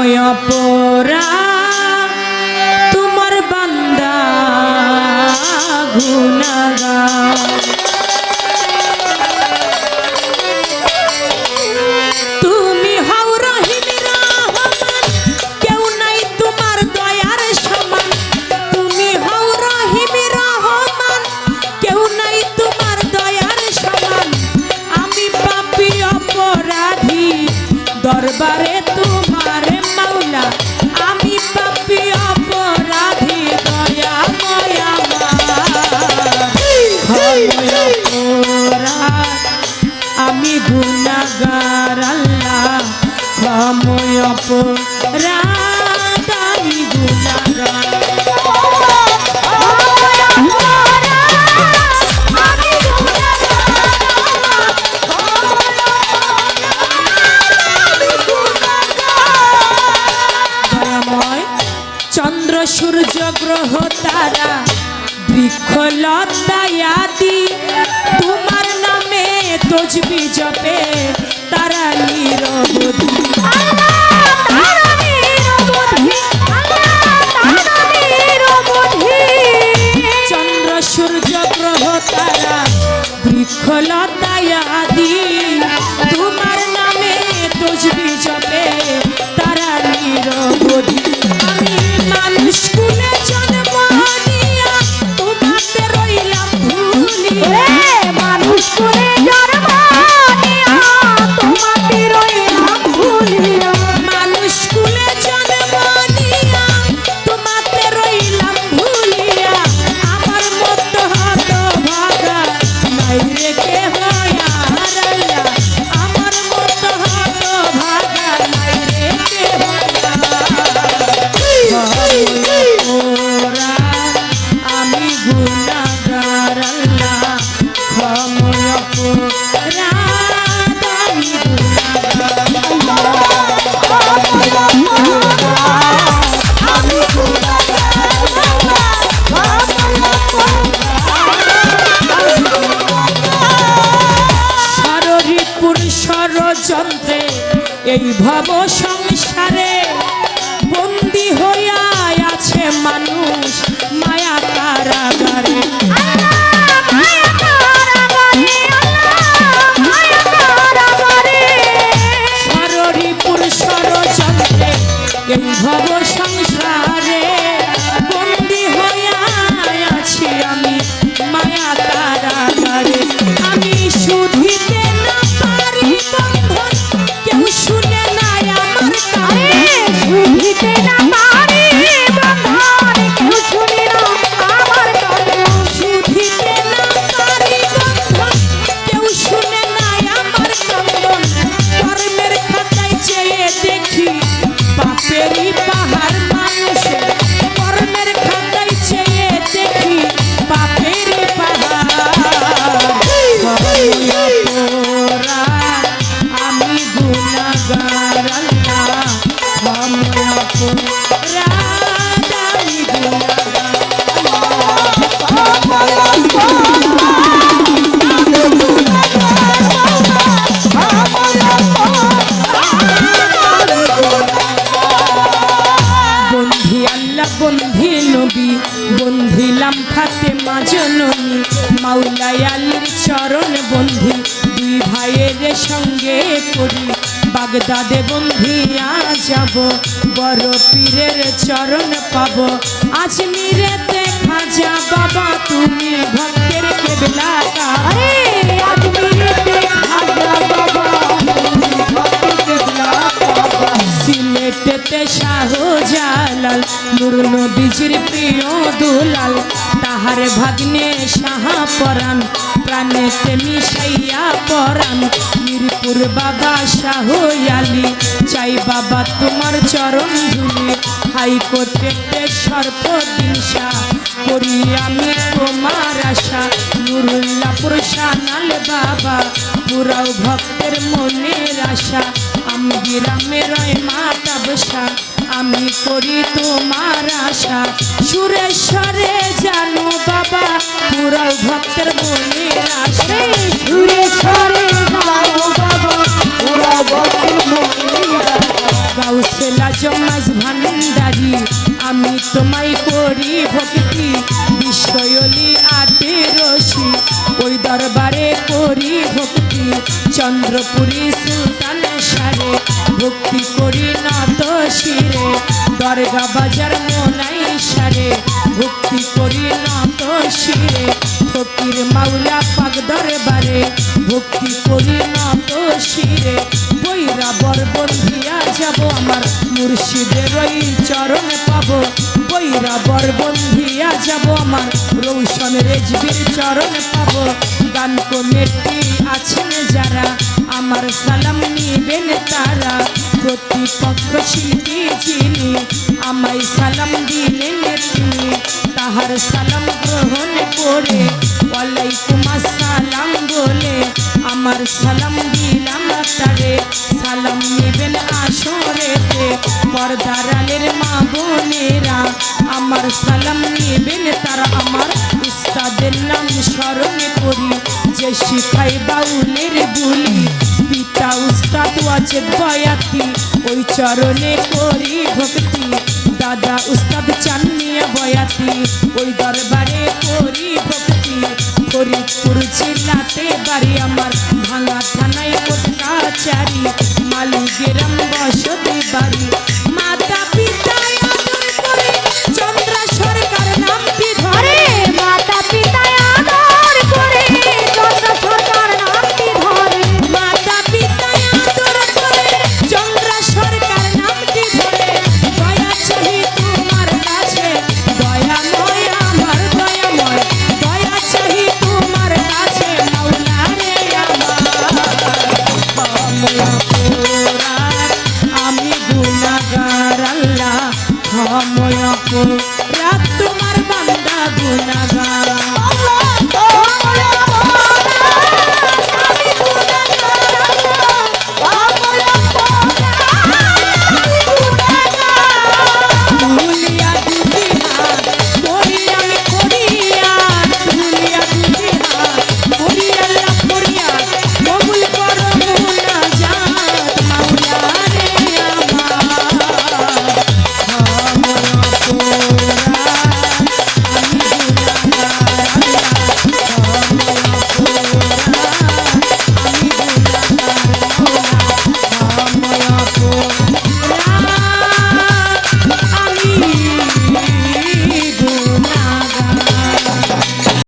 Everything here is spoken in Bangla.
অপরা তোমার বান্দা গুনাগা গুণাগার আল্লাহ বাময় অপর de vídeo apenas. এই ভাব বন্ধু দুই ভাইয়ের সঙ্গে করি। বাগদাদে বন্ধি যাব। বড় পীরের চরণ পাব। আজ মিরে দেখা যা বাবা, তুমি ভক্তের কেবলা কারে শাহ জালাল নুরুল নবীজির প্রিয় দুলাল। তাহার ভাগ্নে সাহা পরাণ, প্রাণেতে মিশাইয়া পরাণ। মিরপুর বাবা শাহ আলী, চাই বাবা তোমার চরণ ধুলি। হাইকোর্টেতে সর্বদিন শাহ করি আমি তোমার আশা। নুরুল্লাপুর সানাল বাবা, পুরাও ভক্তের মনের আশা। আমি গ্রামের মাতা বসা আমি করি তোমার আশা। সুরেশ্বরে জানো বাবা পুরাও ভক্তের মনের আশা। সুরেশ্বরে যাও বাবা ওরা ভক্তের গাউসেলা জমাজ ভান্ডারি আমি তোমায় করি ভক্তি। বিশ্বয়লি আটে রশি ওই দরবারে করি ভক্তি। চন্দ্রপুরী সুলতান সারে ভক্তি করি নত শিরে দরগা বাজার মোনাই সারে, ভক্তি করি নত শিরে, ফকির মাওলা পাক দরবারে, ভক্তি করি নত শিরে, বৈরা বরবন্ধিয়া যাব আমার মুর্শিদের ওই চরণ পাবো, বৈরা বরবন্ধিয়া যাব আমার রৌশন রেজবির চরণ পাবো, গান কমিটি আছেন যারা, আমার সালাম নিবেন তারা। প্রতিপক্ষ শিল্পী যিনি আমায় সালাম দিলেন তিনি। তাহার সালাম গ্রহণ করে ওয়ালাইকুম আসসালাম বলে, আমার সালাম দিলাম তারে সালাম নেবেন আসরেতে পর্দারালের মা বোনেরা। আমার সালাম নেবেন তারা আমার উস্তাদের নাম স্মরণ করি। যে শিখাই বাউলের বুলি, পিতা, উস্তাদ ওয়াজেদ বয়াতি ওই চরণে করি ভক্তি। দাদা উস্তাদ চান্নিয়া বয়াতি, ওই দরবারে করি ভক্তি। ফরিদপুর জেলাতে বাড়ি আমার আমার